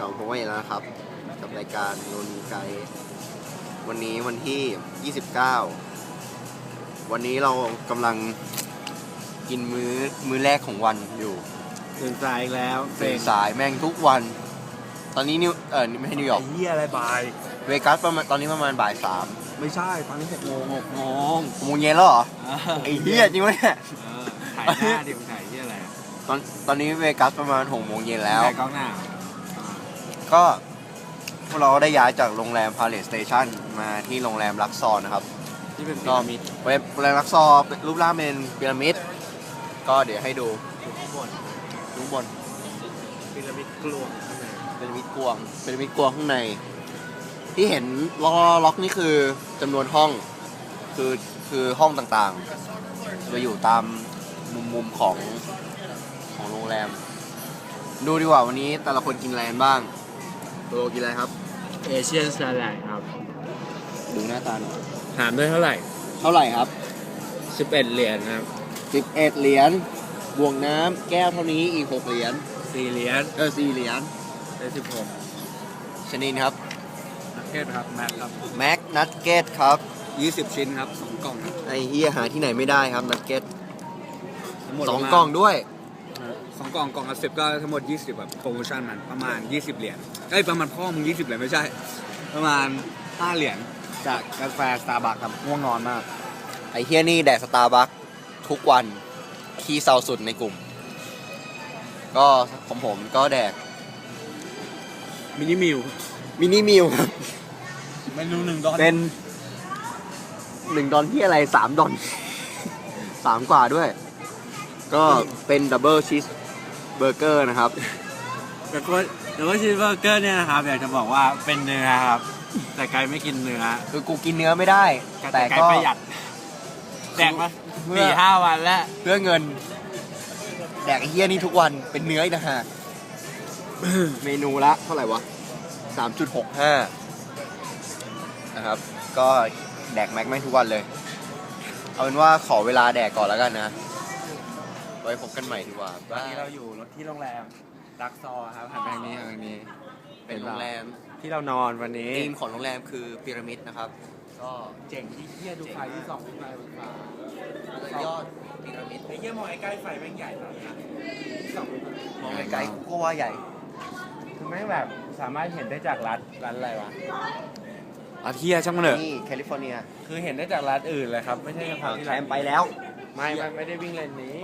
ลับมาพบกันอีกแล้วนะครับ กับรายการโนนไกด์วันนี้วันที่ 29 วันนี้เรากำลังกินมื้อมื้อแรกของวันอยู่ตื่นสายอีกแล้วตื่นสายแม่งทุกวัน ตอนนี้นิวเออไม่ใช่นิวยอร์กไอ้เหี้ยอะไรบายเวกัสประมาณตอนนี้ประมาณบ่ายสามไม่ใช่ตอนนี้หกโมงหกโมงหกโมงเย็นแล้วเหรอไอ้เหี้ยจริงไหมเนี่ยเออถ่ายหน้าดิมึงถ่ายเหี้ยอะไรอะตอนตอนนี้เวกัสประมาณหกโมงเย็นแล้วถ่ายกล้องหน้า ก็พวกเราก็ได้ย้ายจากโรงแรมพาเลสสเตชันมาที่โรงแรมลักซอร์นะครับ ที่เป็นก็พีระมิดเว็บโรงแรมลักซอร์รูปร่างเป็นพีระมิด ก็เดี๋ยวให้ดูอยู่ข้างบนข้างบนพีระมิดกลวงข้างในพีระมิดกวงพีระมิดกวงข้างใน ที่เห็นล็อกล็อกนี่คือจำนวนห้อง คือคือห้องต่างๆจะอยู่ตามมุมมุมของของโรงแรม ดูดีกว่าวันนี้แต่ละคนกินอะไรกันบ้าง โตโลกินอะไรครับ เอเชียนสแลนด์ครับ ดูหน้าตาหน่อยถามด้วยเท่าไหร่ เท่าไหร่ครับ 11 เหรียญครับ11 เหรียญบวกน้ำแก้วเท่านี้อีก 6 เหรียญ4เหรียญเออ4เหรียญได้16ชนินครับ นักเก็ตครับแม็กครับแม็กนัทเก็ตครับ 20 ชิ้นครับ 2 กล่องครับไอเฮียหาที่ไหนไม่ได้ครับนัทเก็ตทั้งหมดสองประมาณกล่องด้วยสอง กล่องกล่องละสิบก็ทั้งหมด 20แบบโปรโมชั่นมันประมาณ 20 เหรียญเอ้ยประมาณพ่อมึง20 เหรียญไม่ใช่ ประมาณ 5 เหรียญจากกาแฟสตาร์บัคครับง่วงนอนมาก ไอเฮียนี่แดกสตาร์บัคทุกวันขี้เศร้าสุดในกลุ่ม ก็ของผมก็แดกมินิมิลมินิมิลครับเมนูหนึ่งดอลเป็นหนึ่งดอนที่อะไรสามดอน สามกว่าด้วย ก็เป็นดับเบิลชีส เบอร์เกอร์นะครับ แต่ก็แต่ว่าชีสเบอร์เกอร์เนี่ยนะครับอยากจะบอกว่าเป็นเนื้อครับ แต่ไกลไม่กินเนื้อคือกูกินเนื้อไม่ได้ แต่แต่ไกลก็ประหยัดแดกมาเพื่อสี่ห้าวันแล้วเพื่อเงิน แดกไอ้เฮี้ยนี่ทุกวันเป็นเนื้ออีกนะฮะ เมนูละเท่าไหร่วะ3.65นะครับ ก็แดกแม็กแม่งทุกวันเลย เอาเป็นว่าขอเวลาแดกก่อนแล้วกันนะ ไว้พบกันใหม่ดีกว่าตอนนี้เราอยู่รถที่โรงแรมดักซอครับหันไปทางนี้หันไปทางนี้ เป็นโรงแรมที่เรานอนวันนี้ธีมของโรงแรมคือพีระมิดนะครับ ก็เจ๋งที่เฮียดูไฟที่ส่องขึ้นมาบนฟ้ายอดพีระมิดไอ้เฮียมองใกล้ๆไฟแม่งใหญ่มากนะส่องขึ้นมามองไกลๆกูก็ว่าใหญ่คือแม่งแบบสามารถเห็นได้จากรัฐรัฐอะไรวะอาเทียช่างมันเถอะนี่แคลิฟอร์เนีย คือเห็นได้จากรัฐอื่นเลยครับ ไม่ใช่เฉพาะที่แทรัฐมไปแล้ว ไม่ไม่ไม่ได้วิ่งเลนนี้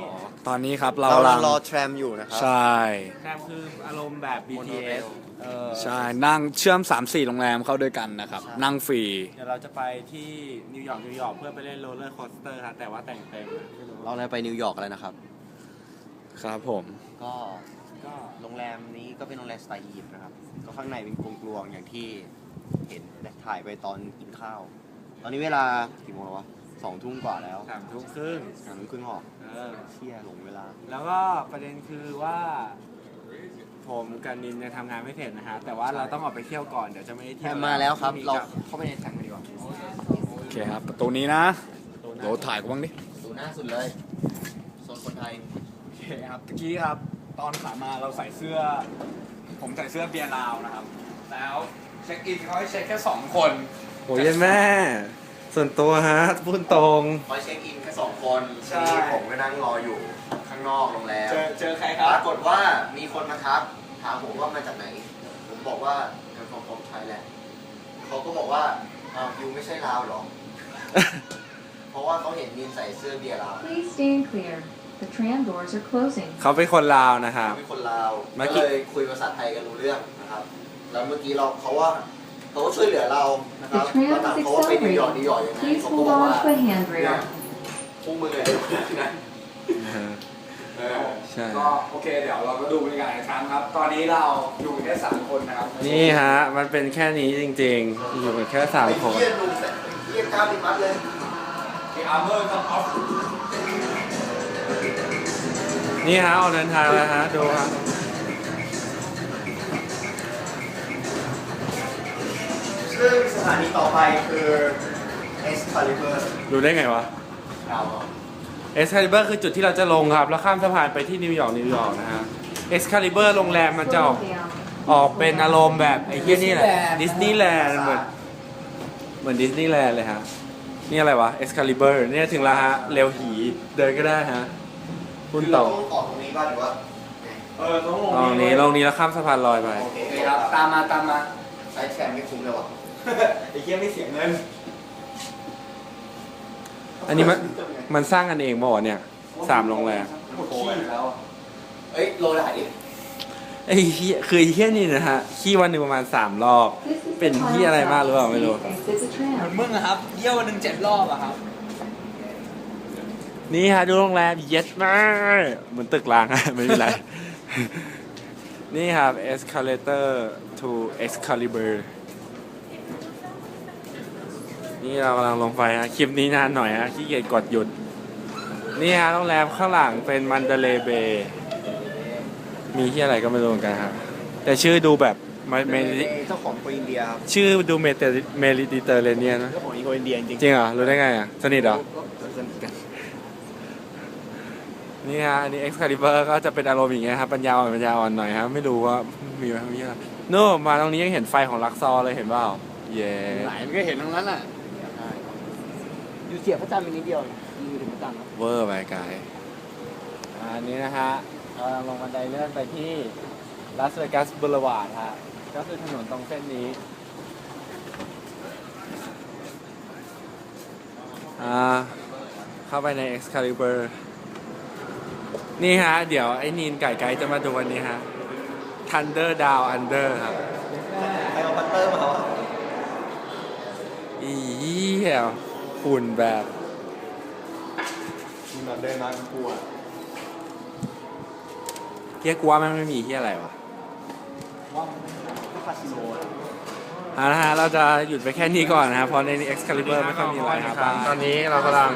ตอนนี้ครับเราเรากำลักำลังงรอแทรมอยู่นะครัใช่แทมคืออารมณ์แบบโมโนเร BTS ลเออใช่นั่งเชื่อม 3-4 โรงแรมเข้าด้วยกันนะครับ ใช่ นั่งฟรี เดี๋ยวเราจะไปที่นิวยอร์กนิวยอร์กเพื่อไปเล่นโรลเลอร์โคสเตอร์ครับแต่ว่าแต่งเต็มอะไม่รู้เราเลยไปนิวยอร์กแล้วนะครับ ครับผม ก็ก็โรงแรมนี้ก็เป็นโรงแรมสไตล์อียิปต์นะครับ ก็ข้างในเป็นกลวงๆอย่างที่เห็นและถ่ายไปตอนกินข้าว ตอนนี้เวลากี่โมงแล้ววะ สองทุ่มกว่าแล้วสามทุ่มครึ่งสามทุ่มครึ่งหรอเออ เชี่ยหลงเวลา แล้วก็ประเด็นคือว่า ผมกับนินยังทำงานไม่เสร็จนะฮะ แต่ว่าเราต้องออกไปเที่ยวก่อน เดี๋ยวจะไม่ได้แทเที่ยวมมาแล้วครับพงนี้เรากลับเข้าไปในแทงกันดีกว่าโอเคครับประตูนี้นะตัวหน้าเดี๋ยวถ่ายกูบ้างดิ ดูหน้าสุดเลยโซนคนไทย โอเคครับเมื่อกี้ครับตอนขามาเราใส่เสื้อ ผมใส่เสื้อเบียร์ลาวนะครับ แล้วเช็คอินเขาให้เช็คแค่2คน โอ้ยแม่ ส่วนตัวฮะพูดตรงคอยเช็คอินแค่สองคนใช่ ทีนี้ผมก็นั่งรออยู่ข้างนอกโรงแรมเจอเจอใครคปรับ รากฏว่ามีคนมาทักถามผมว่ามาจากไหน ผมบอกว่าเป็นของของไทยแหละเขาก็บอกว่าอ้าวยูไม่ใช่ลาวเหรอ เพราะว่าเขาเห็นมินใส่เสื้อเบียร์ลาว Please stand clear. The tram doors are closing. เขาเป็นคนลาวนะครับเขาเป็นคนลาวเมื่อก็กี้เลยคุยภาษาไทยกันรู้เรื่องนะครับ แล้วเมื่อกี้เราเขาว่า เขาก็ช่วยเหลือเรานะครับ The tram เราถาม is เขาว่าไปนิวยอร์กนิวยอร์กยังไง Please เขาก็ hold บอก on ว่า to a handrail. พวกมึงเลยนะเออใช่ ก็โอเคเดี๋ยวเราก็ดูบรรยากาศอีกครั้งครับ ตอนนี้เราอยู่แค่สามคนนะครับนี่ฮะ มันเป็นแค่นี้จริงๆ อยู่กันแค่สามไอ้คนเหี้ยลุงแต่เหี้ยกล้าดิมัดเลยที่อาร์เมอร์กับออฟ นี่ฮะ ออกเดินทางแล้วฮะ ดูฮะ สถานีต่อไปคือ Excalibur ดูได้ไงวะดาวน์เอสคาลิเบอร์คือจุดที่เราจะลงครับ แล้วข้ามสะพานไปที่นิวยอร์กนิวยอร์กนะฮะเอสคาลิเบอร์โรงแรมมันจะออก Slow down. ออกเป็นอารมณ์แบบไอ้เหี้ยนี่แหละดิสนีย์แลนด์เหมือนเหมือนดิสนีย์แลนด์เลยฮะ นี่อะไรวะ Excalibur เนี่ยถึงแล้วฮะ เร็วหีเดินก็ได้ฮะ คุณต่อคือเราต้องออกตรงนี้ป่ะหรือว่าลองนี้ลองนี้แล้วข้ามสะพานลอยไปโอเคโอเคครับตามมาตามมาใช้แชมไม่คุ้มเลยว่ะ ไอ้เหี้ยไม่เสียเงินอันนี้มันมันสร้างกันเองเมื่อวะเนี่ยสามโรงแรมโอ้ยแล้วเอ้ยโลละดิไอ้เหี้ยคือไอ้เหี้ยนี่นะฮะขี้วันหนึ่งประมาณสามรอบ This is the เป็นที่อะไรมากหรือเปล่าไม่รู้ Please exit the เหมือน tram. มึงอะครับเยี่ยววันหนึ่งเจ็ดรอบอะครับ นี่ฮะดูโรงแรมเย็ดมากเหมือนตึกร้างอะไม่เป็นไร นี่ครับ escalator to Excalibur นี่เรากำลังลงไปฮะคลิปนี้นานหน่อยฮะขี้เกียจกดหยุด นี่ฮะโรงแรมข้างหลังเป็นมันเดเลเบย์มีที่อะไรก็ไม่รู้เหมือนกันครับ แต่ชื่อดูแบบไม่ไม่เจ้าของปรีนเดียครับชื่อดูเมเตเมดิเตอร์เรเนียนนะเจ้าของอีโกอินเดียจริงจริงเหรอรู้ได้ไงอะสนิทเหรอสนิทกันนี่ฮะอันนี้ Excalibur ก็จะเป็นอารมณ์อย่างเงี้ยครับปัญญาอ่อนปัญญาอ่อนหน่อยครับไม่รู้ว่ามีไหมมีอะไรโน่มาตรงนี้ยังเห็นไฟของลักซอร์เลยเห็นเปล่าเย้ไหลมันก็เห็นทั้งนั้นอะ อยู่เสียพระจันทร์เป็นนิดเดียวอยู่ถึงพระจันทร์ครับเวอร์ไปไกลอ่าอันนี้นะฮะเรากำลังลงบันไดเลื่อนไปที่ลาสเวกัสบูลวาร์ดฮะ ก็คือถนนตรงเส้นนี้ อ่า เข้าไปใน Excalibur นี่ฮะ เดี๋ยวไอ้นีนไก่ไก่จะมาดูวันนี้ฮะ Thunder Down Under ครับ ใครเอาพัตเตอร์มาเอาอีเหี้ย หุ่นแบบมึงเดินมาเป็นกลัวเฮียกลัวแม่งไม่มีเฮียอะไรวะคาสิโนเอาละฮะเราจะหยุดไปแค่นี้ก่อนนะครับเพราะใน Excalibur ไม่ค่อยมีอะไรครับตอนนี้เรากำลัง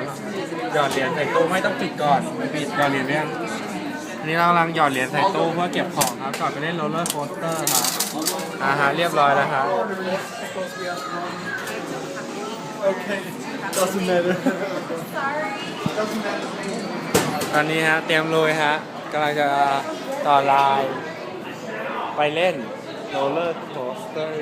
หยอดเหรียญใส่ตู้ไม่ต้องปิดก่อนไม่ปิดหยอดเหรียญเนี่ยอันนี้เรากำลังหยอดเหรียญใส่ตู้เพื่อเก็บของครับก่อนไปเล่นโรลเลอร์โคสเตอร์ครับอ่าฮะเรียบร้อยแล้วครับ doesn't matter ตอนนี้ฮะเตรียมลุยฮะกำลังจะต่อลาย ไปเล่นโรลเลอร์โคสเตอร์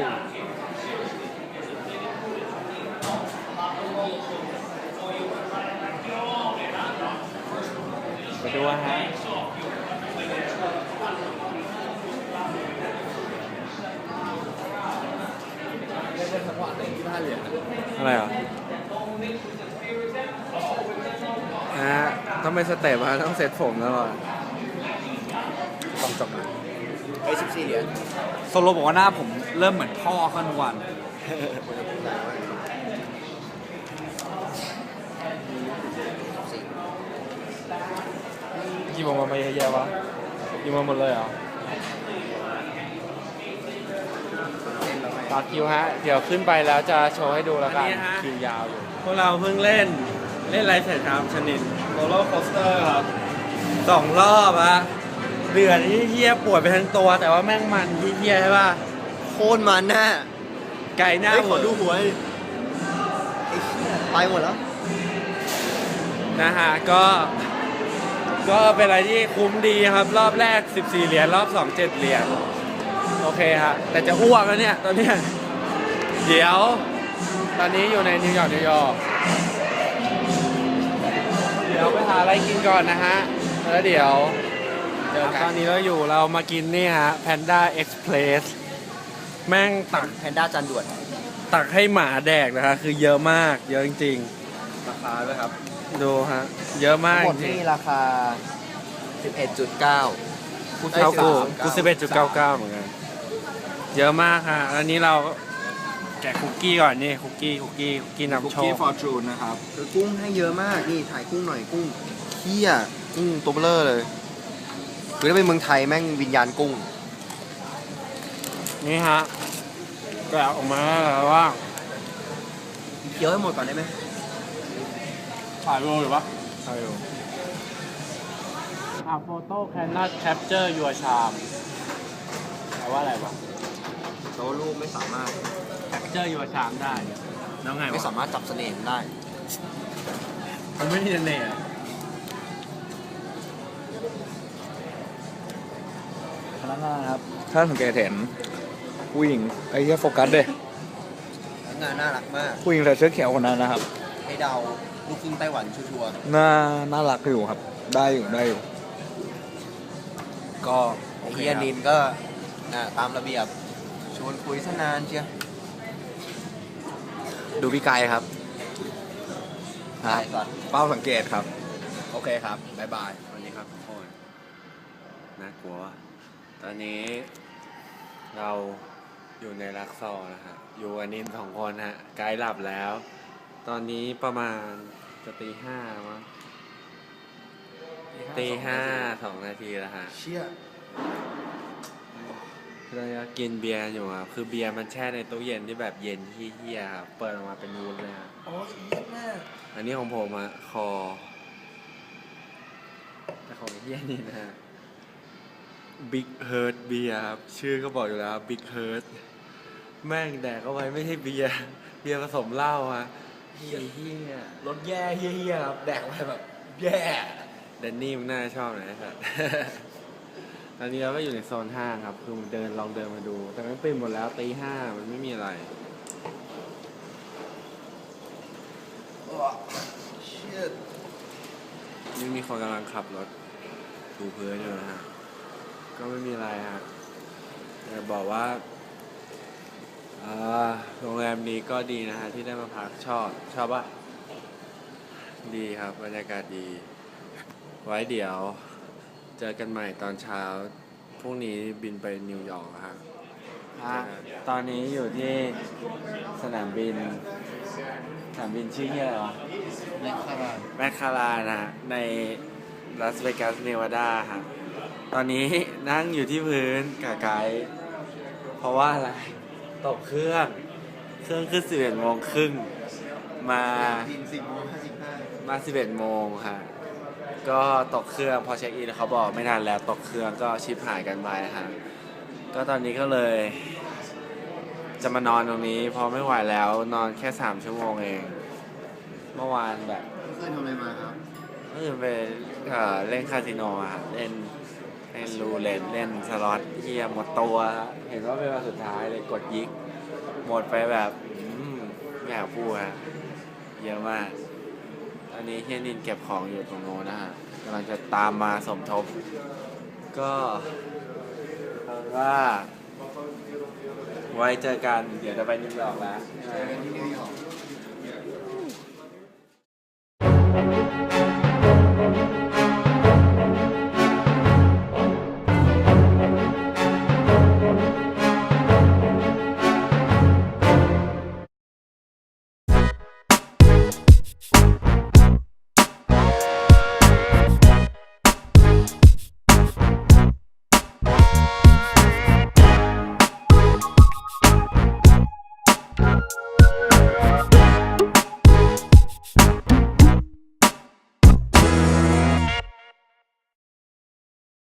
ไปดูฮะอะไรอะนะ ฮะต้องเป็นสเต็ปฮะต้องเซ็ตผมแล้วก่อนต้องจบนะไอ้สิบสี่เหรียญโซโลบอกว่าหน้าผมเริ่มเหมือนพ่อขึ้นทุกวัน กี่โมงมาไม่เยอะแยะวะกี่โมงหมดเลยเหรอต่อคิวฮะ เดี๋ยวขึ้นไปแล้วจะโชว์ให้ดูแล้วกัน คิวยาวอยู่ พวกเราเพิ่งเล่นเล่นอะไรเสร็จครับชนิดโรลเลอร์โคสเตอร์ครับสองรอบอะเดือดที่เฮียปวดไปทั้งตัว แต่ว่าแม่งมันที่เฮียใช่ป่ะโคตรมันน่ะไก่หน้าเฮ้ยหขมอดดูหัวดิไอ้เหี้ยไปหมดแล้ว นะฮะก็ ก็เป็นอะไรที่คุ้มดีครับ รอบแรก 14 เหรียญรอบ 2 7 เหรียญโอเคฮะแต่จะอ้วกแล้วเนี่ย ตอนเนี้ยเดี๋ยว ตอนนี้อยู่ในนิวยอร์กนิวยอร์กเดี๋ยวไปหาอะไรกินก่อนนะฮะ แล้วเดี๋ยวเดี๋ยวตอนนี้เราอยู่เรามากินนี่ฮะ Panda Express แม่งตักแพนด้าจานด่วนตักให้หมาแดกนะฮะคือเยอะมาก เยอะจริงราคาด้วยครับๆ ดูฮะ เยอะมากหมดจริงนี่ราคา 11.9 กูเท่ากูกูสิบเอ็ดจุดเก้าเก้าเหมือนกัน เยอะมากฮะอันนี้เรา แกะคุกกี้ก่อนนี่คุกกี้คุกกี้คุกกี้คุกนำโชกี้คฟอร์จูนนะครับคือกุ้งให้เยอะมาก นี่ถ่ายกุ้งหน่อยกุ้งเฮียกุ้งตัวเบลอเลย คือถ้าเป็นเมืองไทยแม่งวิญญาณกุ้ง นี่ฮะแกะออกมาแล้วว่าเคี้ยวให้หมดก่อนได้ไหมถ่ายรูปหรือปะถ่ายรูปอะโฟโต้ cannot capture your charm แปลว่าอะไรวะโตรูปไม่สามารถ capture your charm ได้ แล้วไงไม่วะสามารถจับเสน่ห์มันได้ มันไม่มีเสน่ห์อะพนักงานครับ ถ้าสังเกตเห็นผู้หญิงไอ้เหี้ยโฟกัสเด้พนักงานน่ารักมาก ผู้หญิงใส่เสื้อเขียวคนนั้นนะครับให้เดาลูกครึ่งไต้หวันชัวร์น่าน่ารักอยู่ครับ ได้อยู่ได้อยู่ก็ๆโอไอ้เคเฮียครับนินก็อ่าตามระเบียบชวนคุยซะนานเชียว ดูพี่ไกายครับถ่ายก่อนเป้าสังเกตครับ โอเคครับบ๊ายบาย วันนี้ครับทุกคนน่ากลัวตอนนี้เราอยู่ในรักซอนะฮะอยู่กันนินสองคนฮะไกด์หลับแล้ว ตอนนี้ประมาณจะตีห้ามั้งตีห้าสองนาทีแล้วฮะ เชี่ย เราจะกินเบียร์อยู่ครับคือเบียร์มันแช่ในตู้เย็นที่แบบเย็นเฮี้ยๆครับเปิดออกมาเป็นวุ้นเลยครับโอ้ยเยี่ยมมากอันนี้ของผมอะคอ แต่ของเฮี้ยนี่นะฮะ Big Hurt เบียร์ครับ ชื่อก็บอกอยู่แล้ว Big Hurt แม่งแดกเข้าไปไม่ใช่เบียร์ เบียร์ผสมเหล้าฮะเฮี้ยเฮี้ยรถแย่เฮี้ยๆครับ แดกไปแบบแย่แดนนี่มันน่าชอบหน่อยนะครับ ตอนนี้เราก็อยู่ในโซนห้างครับ คือเดินลองเดินมาดู แต่มันปิดหมดแล้วตีห้ามันไม่มีอะไรเชี่ยนี่มีคนกำลังขับรถดูพื้นอยู่นะฮะ ก็ไม่มีอะไรฮะแต่บอกว่าอ่าโรงแรมนี้ก็ดีนะฮะ ที่ได้มาพักชอบ ชอบปะดีครับ บรรยากาศดี ไว้เดี๋ยว เจอกันใหม่ตอนเช้า พรุ่งนี้บินไปนิวยอร์กฮะตอนนี้อยู่ที่สนามบิน สนามบินชื่อที่อะไรวะแม็กคารา แมคคารานะฮะในลาสเวกัสเนวาดาฮะตอนนี้นั่งอยู่ที่พื้นกับไกด์เพราะว่าอะไร ตกเครื่อง เครื่องขึ้น11โมงครึ่งมา บินสิบโมงห้าสิบห้า มา11โมงค่ะ ก็ตกเครื่องพอเช็คอินเขาบอกไม่ทันแล้วตกเครื่องก็ชิปหายกันไปฮะก็ตอนนี้ก็เลย จะมานอนตรงนี้เพอไม่ไหวแล้วนอนแค่3ชั่วโมงเอง เมื่อวานแบบเพื่อนทำอะไรมาครับก็คือไปเอ่อเล่นคาสิโนอะครับเล่นเล่นรูเล่นเล่นสล็อตเฮียหมดตัวครับเห็นว่าเป็นวันสุดท้ายเลยกดยิก หมดไปแบบอืมไม่อยากพูดฮะเยอะมากต อันนี้เฮียนินเก็บของอยู่ตรงโน้นนะฮะกำลังจะตามมาสมทบ ก็ว่าไว้เจอกัน เดี๋ยวจะไปนิวยอร์กแล้ว เจอกันที่นิวยอร์ก